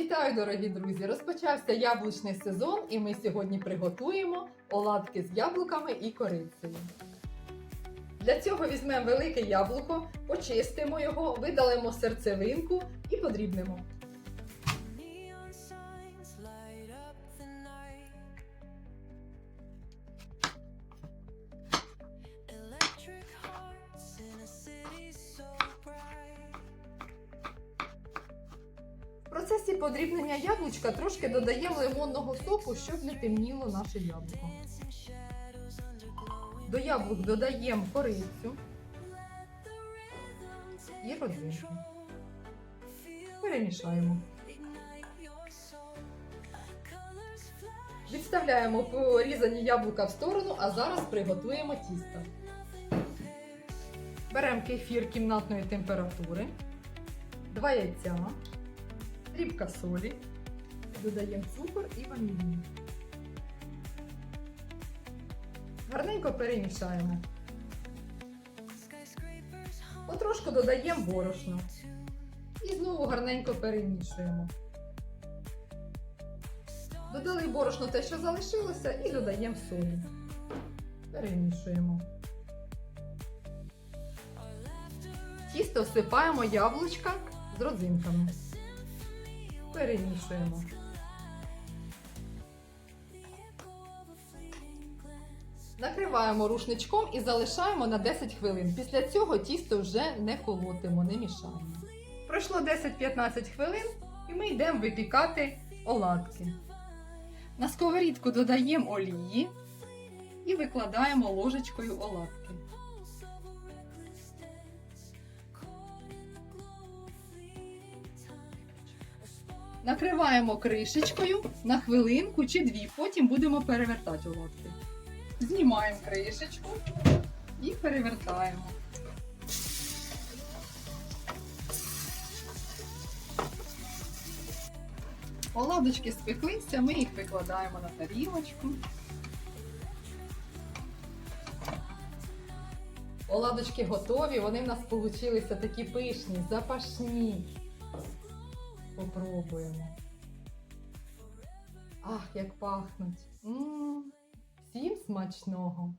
Вітаю, дорогі друзі! Розпочався яблучний сезон, і ми сьогодні приготуємо оладки з яблуками і корицею. Для цього візьмемо велике яблуко, почистимо його, видалимо серцевинку і подрібнемо. Процесі подрібнення яблучка трошки додаємо лимонного соку, щоб не темніло наше яблуко. До яблук додаємо корицю і. Feel Перемішаємо. Відставляємо порізані яблука в сторону, а зараз приготуємо тісто. Беремо кефір кімнатної температури, 2 яйця, дрібка солі, додаємо цукор і ванілін. Гарненько перемішаємо. Потрошку додаємо борошно. І знову гарненько перемішуємо. Додали борошно те, що залишилося, і додаємо солі. Перемішуємо. Тісто всипаємо яблучка з родзинками. Перемішуємо. Накриваємо рушничком і залишаємо на 10 хвилин. Після цього тісто вже не колотимо, не мішаємо. Пройшло 10-15 хвилин і ми йдемо випікати оладки. На сковорідку додаємо олії і викладаємо ложечкою оладки. Накриваємо кришечкою на хвилинку чи дві, потім будемо перевертати оладки. Знімаємо кришечку і перевертаємо. Оладочки спеклися, ми їх викладаємо на тарілочку. Оладочки готові, вони в нас получилися такі пишні, запашні. Попробуємо. Ах, як пахнуть. м Всім смачного!